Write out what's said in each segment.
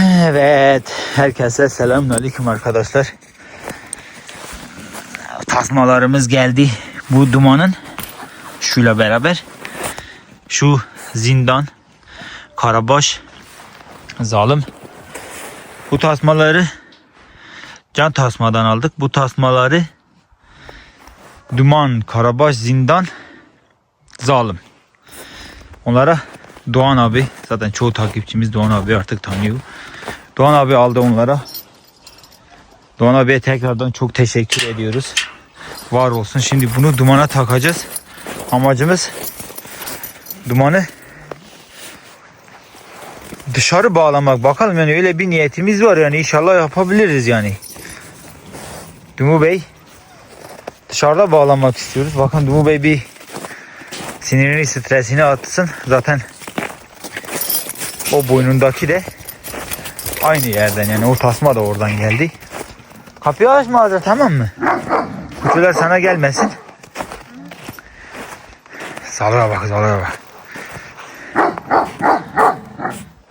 Evet, herkese selamünaleyküm arkadaşlar. Tasmalarımız geldi. Bu dumanın şuyla beraber şu zindan, karabaş, zalim. Bu tasmaları can tasmadan aldık. Bu tasmaları duman, karabaş, zindan, zalim. Onlara Doğan abi zaten çoğu takipçimiz Doğan abi artık tanıyor. Doğan abi aldı onlara. Doğan abiye tekrardan çok teşekkür ediyoruz. Var olsun. Şimdi bunu dumana takacağız. Amacımız dumanı dışarı bağlamak. Bakalım yani öyle bir niyetimiz var yani inşallah yapabiliriz yani. Dumu Bey dışarıda bağlamak istiyoruz. Bakın Dumu Bey bir sinirini stresini atsın. Zaten o boynundaki de aynı yerden yani o tasma da oradan geldi. Kapıyı açma Azra tamam mı? Kutular sana gelmesin. Salıra bak salıra bak.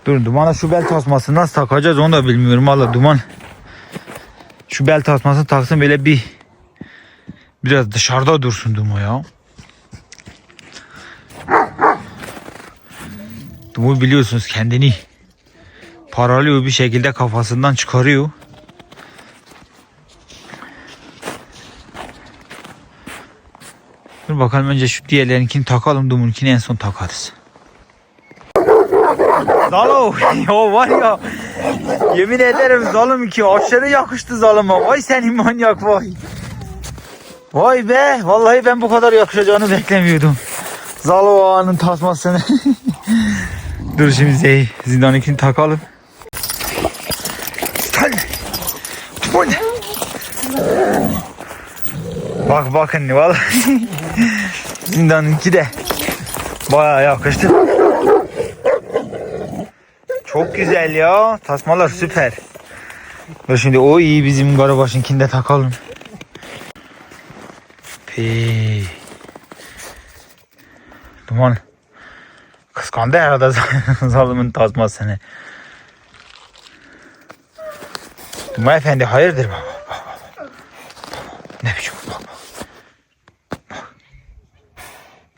Dur dumana şu bel tasması nasıl takacağız onu da bilmiyorum. Valla duman şu bel tasmasını taksın böyle bir biraz dışarıda dursun dumu ya. Dumu biliyorsunuz kendini paralıyor bir şekilde kafasından çıkarıyor. Dur bakalım önce şu diğerlerinkini takalım. Dumunkini en son takarız. Zalo ya var ya yemin ederim zalim ki aşırı yakıştı zalıma. Vay senin manyak vay. Vay be vallahi ben bu kadar yakışacağını beklemiyordum. Zalo ağanın tasmasını. Dur şimdi Zey zindanınkini takalım. Gel. Bu ne? Bak bakın vallahi zindanınki de bayağı yakıştı. Çok güzel ya. Tasmalar süper. Dur şimdi o iyi bizim Karabaş'ınkini de takalım. Pii. Duman. Kıskandı herhalde zalimin tasmasını. Duman efendi hayırdır baba. Ne biçim bak bak. Bak.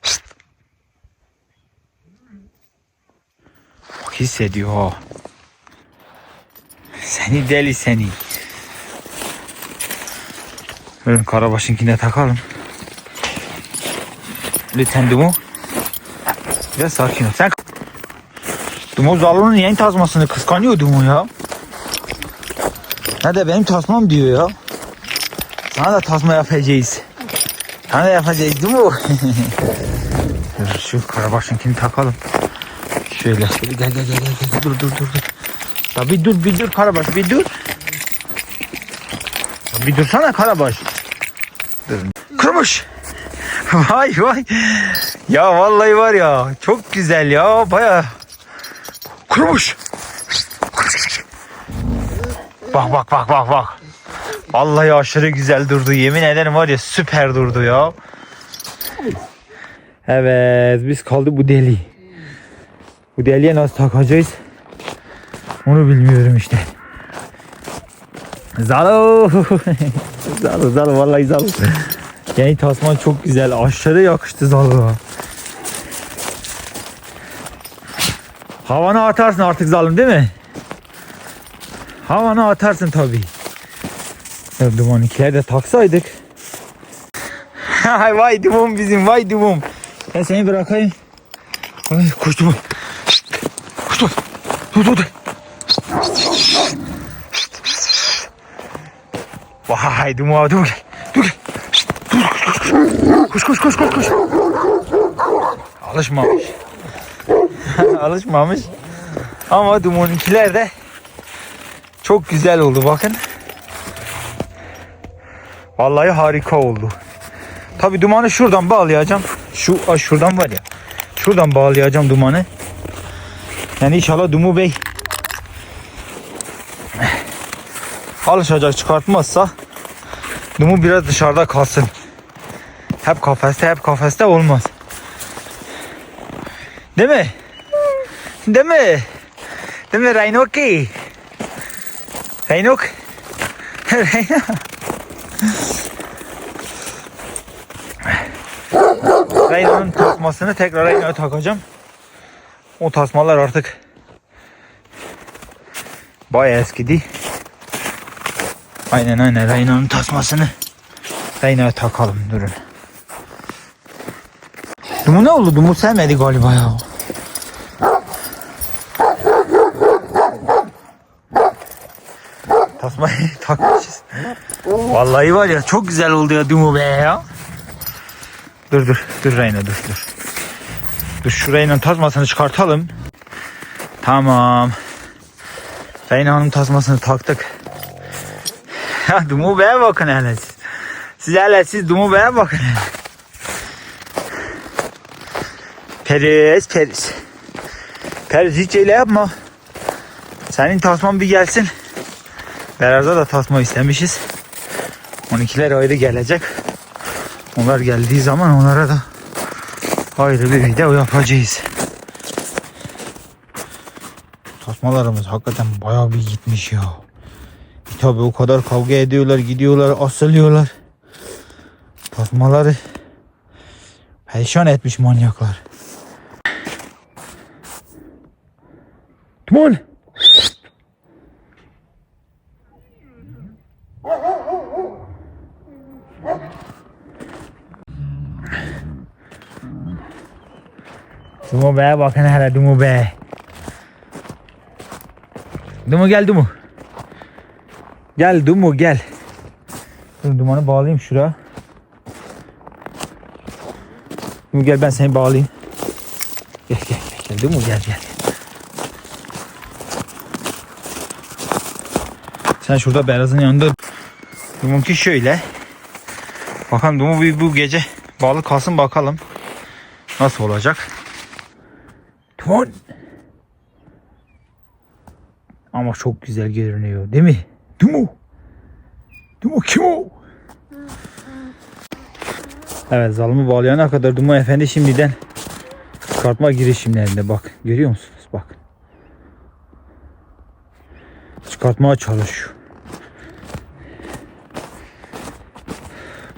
Şşt. Bak hissediyor. Seni deli seni. Dur Karabaş'ınkine takalım. Lütfen Dumu. Biraz sakin ol. Sen Dumu Zalun'un yeni tasmasını kıskanıyor Dumu ya. Ne de benim tasmam diyor ya. Sana da tasma yapacağız. Sana da yapacağız? Dur, Şu karabaşınkini takalım. Şöyle. Gel gel gel gel. gel. Dur dur dur. dur. Ya bir dur bir dur karabaş bir dur. Ya bir dursana karabaş. Dur. Kırmış. Vay vay. Ya vallahi var ya çok güzel ya baya. Kurumuş. Bak bak bak bak bak. Vallahi aşırı güzel durdu. Yemin ederim var ya süper durdu ya. Evet biz kaldı bu deli. Bu deliye nasıl takacağız? Onu bilmiyorum işte. Zalo. Zalo Zalo vallahi Zalo. Yeni tasman çok güzel. Aşırı yakıştı Zalo. Havanı atarsın artık zalim değil mi? Havanı atarsın tabii. Ya dumanınkileri de taksaydık. Ay vay dumum bizim vay dumum. Ben seni bırakayım. Ay kuş dumum. Şşt, Kuş dumum. Dur dur dur. Vay dumum dur gel. Dur gel. Dur, Koş koş koş koş koş. Alışmamış. Alışmamış. Ama dumanınkiler de çok güzel oldu bakın. Vallahi harika oldu. Tabi dumanı şuradan bağlayacağım. Şu şuradan var ya. Şuradan bağlayacağım dumanı. Yani inşallah Dumu Bey alışacak çıkartmazsa Dumu biraz dışarıda kalsın. Hep kafeste hep kafeste olmaz. Değil mi? Değil mi? Değil mi Raynoki? Reynok. Reyna. Reyna'nın tasmasını tekrar Reyna'ya takacağım. O tasmalar artık bayağı eskidi. Aynen aynen Reyna'nın tasmasını Reyna'ya takalım durun. Dumu ne oldu? Dumu sevmedi galiba ya. Tasmayı takmışız. Vallahi var ya çok güzel oldu ya Dumu be ya. Dur dur dur Reyna dur dur. Dur şu Reyna'nın tasmasını çıkartalım. Tamam. Reyna'nın tasmasını taktık. Dumu Bey'e bakın hele siz. Siz hele siz Dumu Bey'e bakın hele. Periz periz. Periz hiç öyle yapma. Senin tasman bir gelsin. Beraber da tasma istemişiz. 12'ler ayrı gelecek. Onlar geldiği zaman onlara da ayrı bir video yapacağız. Tasmalarımız hakikaten bayağı bir gitmiş ya. E tabi o kadar kavga ediyorlar, gidiyorlar, asılıyorlar. Tasmaları perişan etmiş manyaklar. Come on. Dumu be bakın hele Dumu be. Dumu gel Dumu. Gel Dumu gel. Dur dumanı bağlayayım şuraya. Dumu gel ben seni bağlayayım. Gel gel gel, gel Dumu gel gel. Sen şurada Beraz'ın yanında Dumunki şöyle. Bakalım Dumu bu, bu gece bağlı kalsın bakalım. Nasıl olacak? Ton. Ama çok güzel görünüyor değil mi? Dumu. Dumu kim o? Evet zalımı bağlayana kadar Dumu Efendi şimdiden çıkartma girişimlerinde bak. Görüyor musunuz? Bak. Çıkartmaya çalışıyor.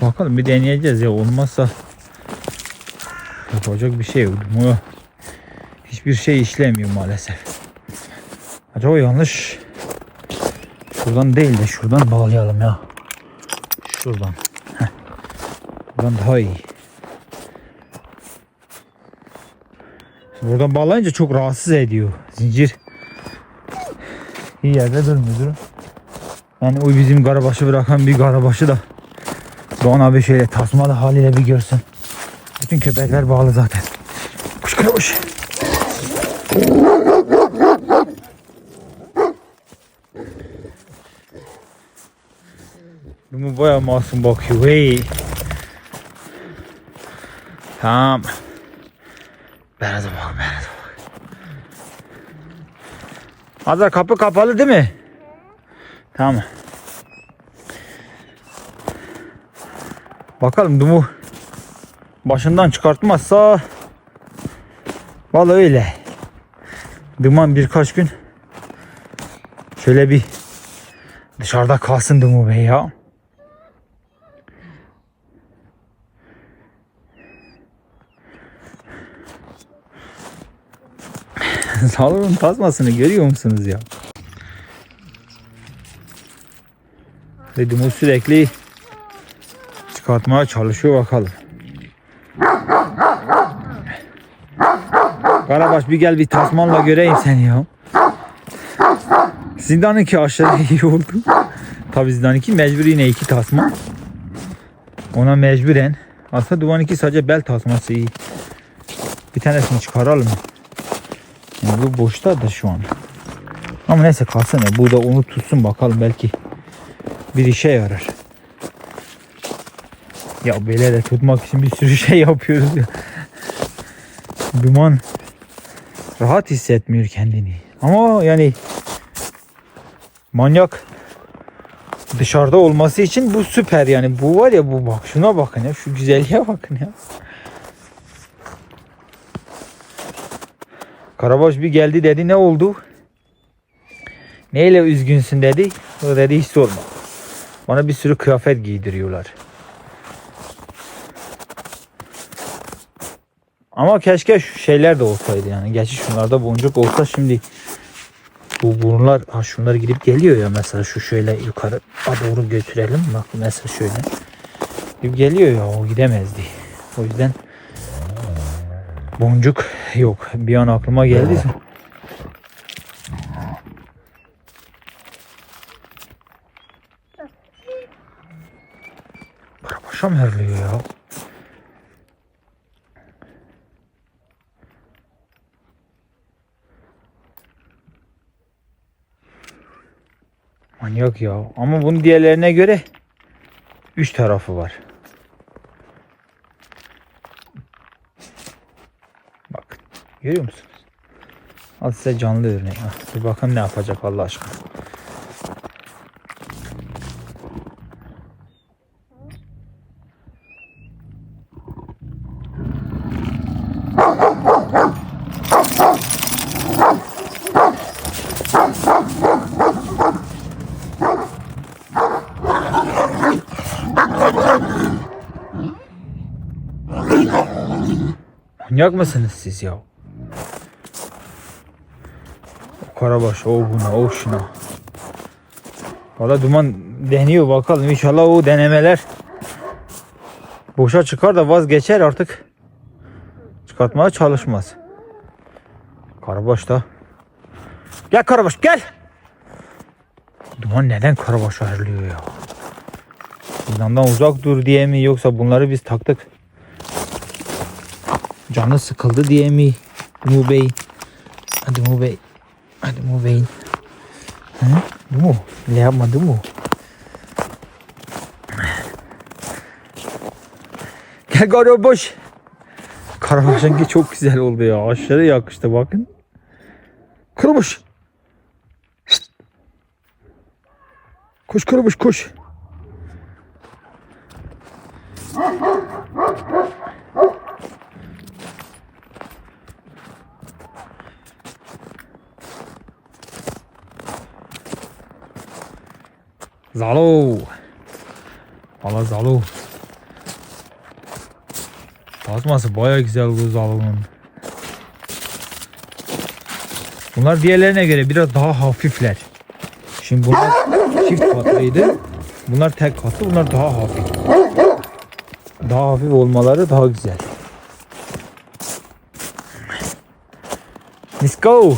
Bakalım bir deneyeceğiz ya olmazsa yapacak bir şey yok. Dumu hiçbir şey işlemiyor maalesef. Acaba yanlış şuradan değil de şuradan bağlayalım ya. Şuradan. Heh. Buradan daha iyi. Buradan bağlayınca çok rahatsız ediyor. Zincir iyi yerde durmuyor. Yani o bizim karabaşı bırakan bir karabaşı da Doğan abi şöyle tasmalı haliyle bir görsen. Bütün köpekler bağlı zaten. Kuş karabaşı. Bu bayağı masum bakıyor. Hey. Tamam. Beraz'a bak, Beraz'a bak. Hazır kapı kapalı değil mi? Tamam. Bakalım Dumu başından çıkartmazsa Vallahi öyle. Duman birkaç gün şöyle bir dışarıda kalsın Dumu Bey ya. Salonun tasmasını görüyor musunuz ya? Ve Dumu sürekli çıkartmaya çalışıyor bakalım. Karabaş bir gel bir tasmanla göreyim seni ya. Zindanınki aşırı iyi oldu. Tabi zindanınki mecbur yine iki tasma. Ona mecburen. Aslında duvan iki sadece bel tasması iyi. Bir tanesini çıkaralım. Yani bu boşta da şu an. Ama neyse kalsın ya. Bu da onu tutsun bakalım belki bir işe yarar. Ya böyle de tutmak için bir sürü şey yapıyoruz ya. Duman rahat hissetmiyor kendini. Ama yani manyak dışarıda olması için bu süper yani. Bu var ya bu bak şuna bakın ya. Şu güzelliğe bakın ya. Karabaş bir geldi dedi ne oldu? Neyle üzgünsün dedi. O dedi hiç sorma. Bana bir sürü kıyafet giydiriyorlar. Ama keşke şu şeyler de olsaydı yani. Gerçi şunlarda boncuk olsa şimdi bu burunlar ha şunlar gidip geliyor ya mesela şu şöyle yukarı doğru götürelim. Bak mesela şöyle. Gidip geliyor ya o gidemezdi. O yüzden boncuk yok. Bir an aklıma geldi. Karabaşa mı herliyor ya? Manyak ya. Ama bunun diğerlerine göre üç tarafı var. Bak. Görüyor musunuz? Al size canlı örnek. Ah, Bir bakın ne yapacak Allah aşkına. Manyak mısınız siz ya? O karabaş, o buna, o şuna. Valla duman deniyor bakalım. İnşallah o denemeler boşa çıkar da vazgeçer artık. Çıkartmaya çalışmaz. Karabaş da. Gel karabaş gel. Duman neden karabaş ayrılıyor ya? Zindandan uzak dur diye mi yoksa bunları biz taktık Canı sıkıldı diye mi? Dumu Bey. Hadi Dumu Bey. Hadi Dumu Bey. Hı? Dumu. Ne yapma Dumu. Gel Karabaş. Karabaş'ınki çok güzel oldu ya. Aşırı yakıştı bakın. Karabaş. Koş Karabaş koş. Zalo. Valla Zalo. Tasması baya güzel bu Zalo'nun. Bunlar diğerlerine göre biraz daha hafifler. Şimdi bunlar çift katlıydı. Bunlar tek katlı. Bunlar daha hafif. Daha hafif olmaları daha güzel. Nisko.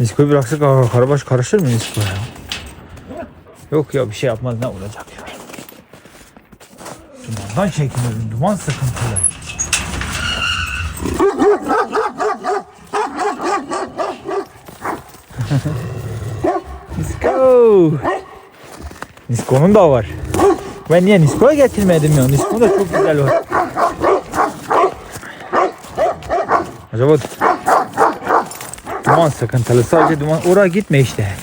Nisko'yu bıraksak karabaş karışır mı Nisko ya? Yok ya bir şey yapmaz ne olacak ya. Dumandan çekiniyorum. Duman sıkıntılı. Nisko. Nisko'nun da var. Ben niye Nisko'ya getirmedim ya? Nisko da çok güzel var. Acaba duman sıkıntılı. Sadece duman. Oraya gitme işte.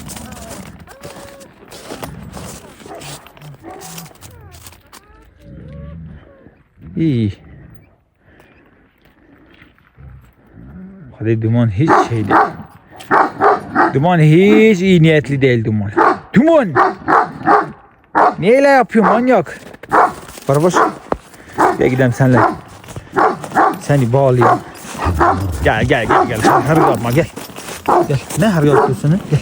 İyi. Hadi duman hiç şey değil. Duman hiç iyi niyetli değil duman. Duman! Niye öyle yapıyor manyak? Barbaş. Gel gidelim senle. Seni bağlayayım. Gel gel gel gel. Her yapma gel. Gel. Ne her yapıyorsun? Gel.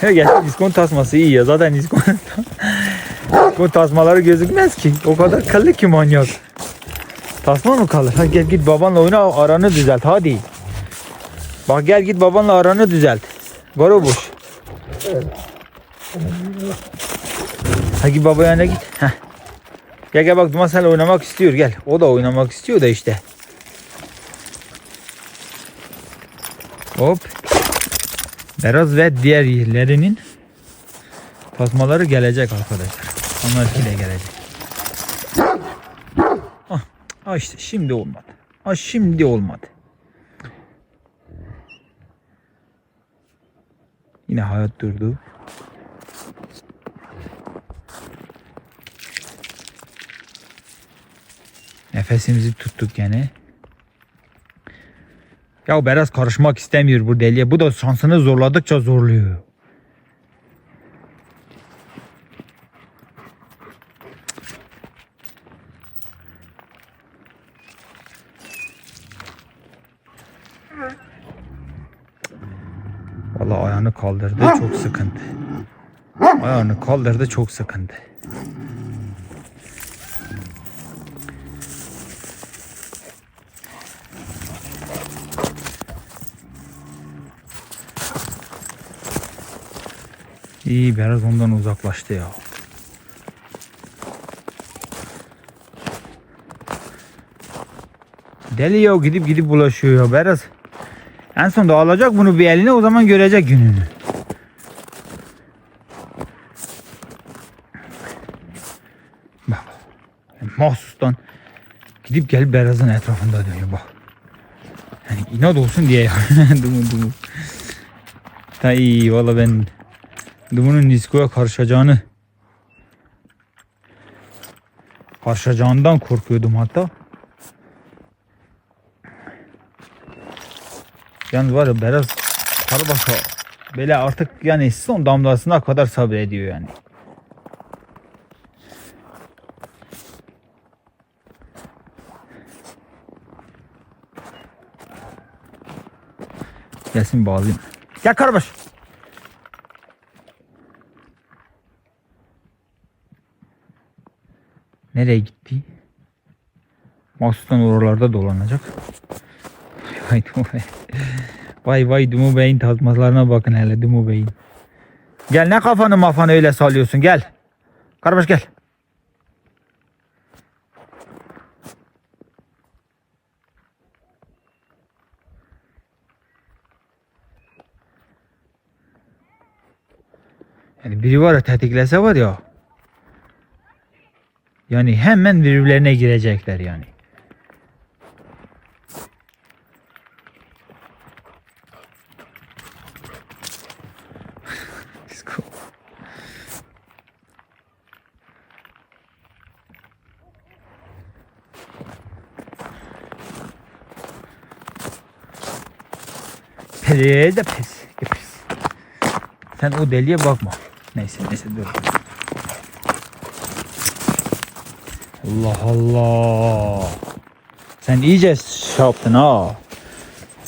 He gel diskon tasması iyi ya. Zaten diskon diskon tasmaları gözükmez ki. O kadar kallı ki manyak. Tasma mı kalır? Ha gel git babanla oyna aranı düzelt. Hadi. Bak gel git babanla aranı düzelt. Garo boş Hadi baba yanına git. Heh. gel gel bak Duman oynamak istiyor. Gel. O da oynamak istiyor da işte. Hop Beraz ve diğer yerlerinin tasmaları gelecek arkadaşlar. Onlar ile gelecek. Ah, ah, işte şimdi olmadı. Ah şimdi olmadı. Yine hayat durdu. Nefesimizi tuttuk yani. Ya Beraz karışmak istemiyor bu deliye. Bu da şansını zorladıkça zorluyor. Vallahi ayağını kaldırdı çok sıkıntı. Ayağını kaldırdı çok sıkıntı. İyi biraz ondan uzaklaştı ya. Deli ya gidip gidip bulaşıyor ya biraz. En son da alacak bunu bir eline o zaman görecek gününü. Bak. Mahsustan gidip gelip Beraz'ın etrafında dönüyor bak. Yani inat olsun diye ya. dumu dumu. Ta iyi valla ben Dumunun diskoya karışacağını karışacağından korkuyordum hatta. Yalnız var ya biraz Karabaka böyle artık yani son damlasına kadar sabrediyor yani. Gelsin bağlayayım. Gel Karabaş. Nereye gitti? Mahsustan oralarda dolanacak. Vay Dumu Bey. Vay vay Dumu Bey'in tazmalarına bakın hele Dumu Bey'in. Gel ne kafanı mafanı öyle sallıyorsun gel. Karbaş gel. Yani biri var ya tetiklese var ya. Yani hemen birbirlerine girecekler yani. Pere de pes. Sen o deliye bakma. Neyse neyse dur. Allah Allah. Sen iyice şey yaptın ha.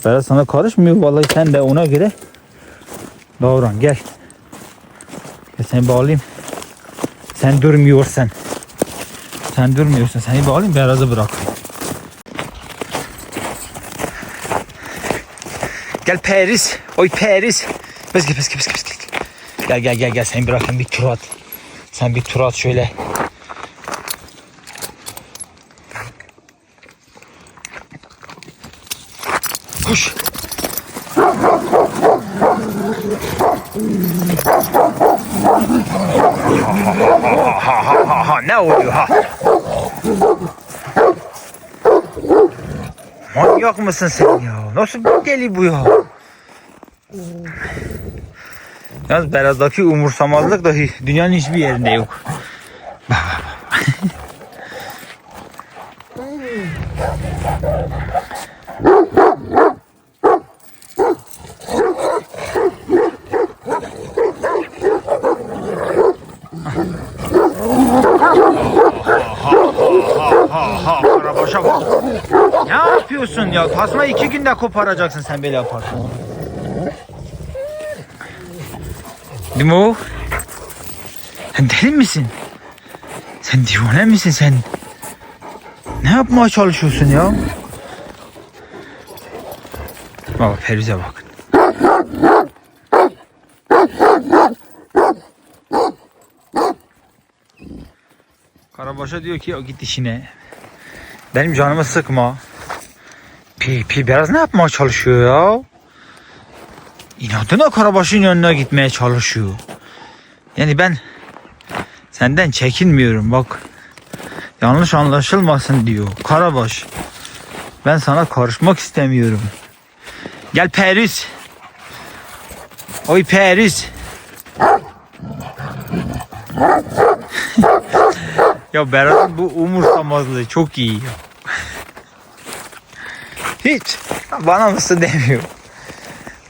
Ben sana karışmıyor vallahi sen de ona göre davran gel. Gel seni bağlayayım. Sen durmuyorsan. Sen durmuyorsan seni bağlayayım beyazı bırakayım. Gel Paris. Oy Paris. Bez gel bez gel bez gel. gel. Gel gel gel seni bırakayım bir tur at. Sen bir tur at şöyle. Koş. Ha ha ha ha ne oluyor ha? Manyak mısın sen ya? Nasıl bir deli bu ya? Yalnız Beraz'daki umursamazlık dahi dünyanın hiçbir yerinde yok. Ha bak. Ne yapıyorsun ya? Tasma iki günde koparacaksın sen böyle yaparsan. Değil mi o? Sen deli misin? Sen divane misin sen? Ne yapmaya çalışıyorsun ya? Baba Feruze bakın. Karabaş'a diyor ki ya git işine. Benim canımı sıkma. Pi pi biraz ne yapmaya çalışıyor ya? İnadına Karabaş'ın yanına gitmeye çalışıyor. Yani ben senden çekinmiyorum bak. Yanlış anlaşılmasın diyor. Karabaş. Ben sana karışmak istemiyorum. Gel Paris. Oy Paris. Ya Berat'ın bu umursamazlığı çok iyi ya. Hiç. Bana mısın demiyor.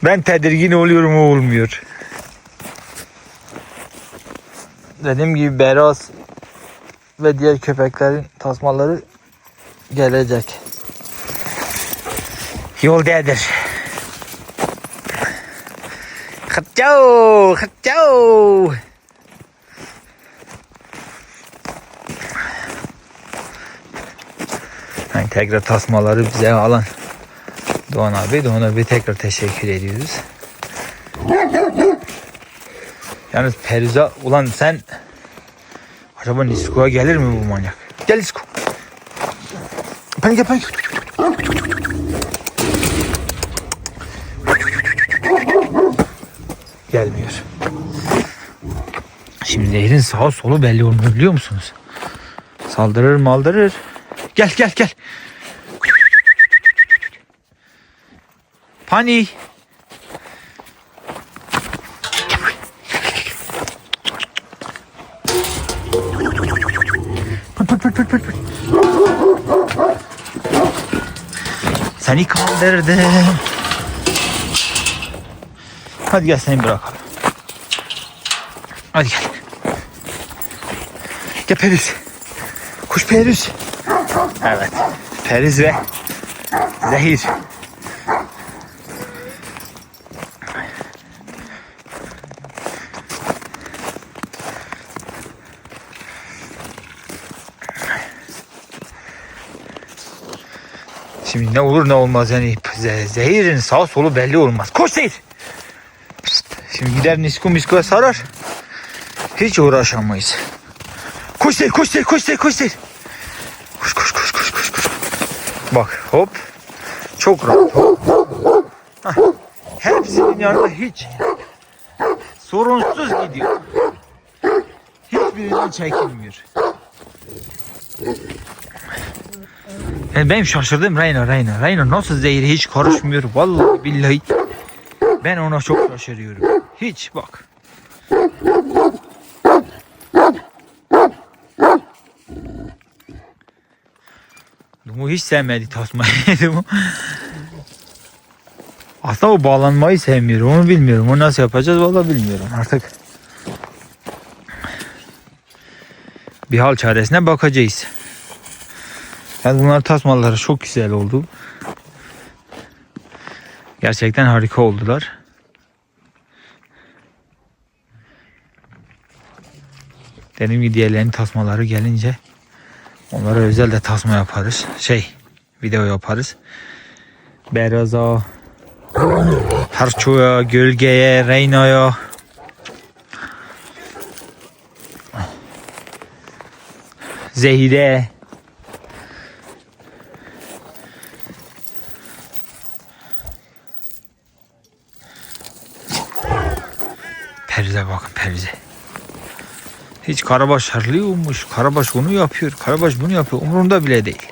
Ben tedirgin oluyorum o olmuyor. Dediğim gibi Beraz ve diğer köpeklerin tasmaları gelecek. Yoldadır. Hıtçao, hıtçao. Tekrar tasmaları bize alan Doğan abi, Doğan abi tekrar teşekkür ediyoruz. Yalnız Peruza, ulan sen acaba Nisko'ya gelir mi bu manyak? Gel Nisko. Panik panik. Gelmiyor. Şimdi zehrin sağ solu belli olmuyor biliyor musunuz? Saldırır maldırır. Gel gel gel. Pıt. Seni kandırdım. Hadi gel seni bırakalım. Hadi gel. Gel Periz. Kuş Periz. Evet. Periz ve Zehir. Şimdi ne olur ne olmaz yani ze- zehirin sağ solu belli olmaz. Koş zehir. Şimdi gider nisku miskuya sarar. Hiç uğraşamayız. Koş zehir koş zehir koş zehir koş zehir. Koş koş koş koş koş koş. Bak hop. Çok rahat hop. Hepsinin yanında hiç sorunsuz gidiyor. Hiçbirinden çekinmiyor. Yani benim şaşırdığım Reyna Reyna. Reyna nasıl zehri hiç karışmıyor. Vallahi billahi. Ben ona çok şaşırıyorum. Hiç bak. Dumu hiç sevmedi tasmayı. Aslında o bağlanmayı sevmiyor. Onu bilmiyorum. Onu nasıl yapacağız vallahi bilmiyorum artık. Bir hal çaresine bakacağız. Yani bunlar tasmaları çok güzel oldu. Gerçekten harika oldular. Dediğim gibi diğerlerinin tasmaları gelince onlara özel de tasma yaparız. Şey video yaparız. Beyraza, Harço'ya, Gölge'ye, Reyna'ya. Zehide. Perize. Hiç Karabaş harlıyormuş. Karabaş onu yapıyor. Karabaş bunu yapıyor. Umurunda bile değil.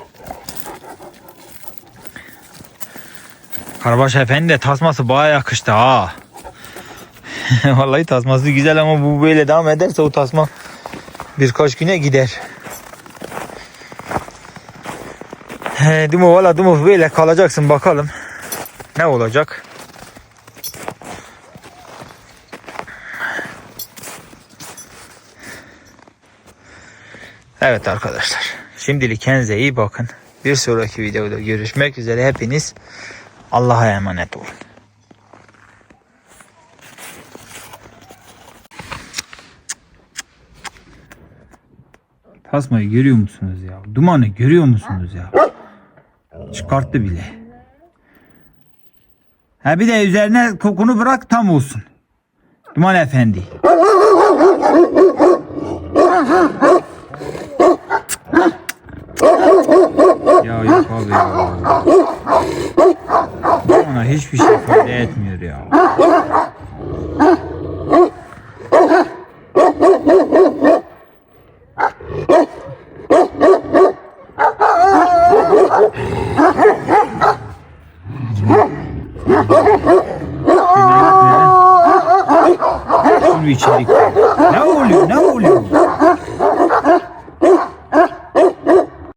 Karabaş efendi de tasması baya yakıştı ha. Vallahi tasması güzel ama bu böyle devam ederse o tasma birkaç güne gider. He, Dumo valla Dumo böyle kalacaksın bakalım. Ne olacak? Evet arkadaşlar. Şimdilik kendinize iyi bakın. Bir sonraki videoda görüşmek üzere. Hepiniz Allah'a emanet olun. Tasmayı görüyor musunuz ya? Dumanı görüyor musunuz ya? Çıkarttı bile. Ha bir de üzerine kokunu bırak tam olsun. Duman efendi. Ya yok abi ya. Bana hiçbir şey ifade etmiyor ya. Şunu içeri koy.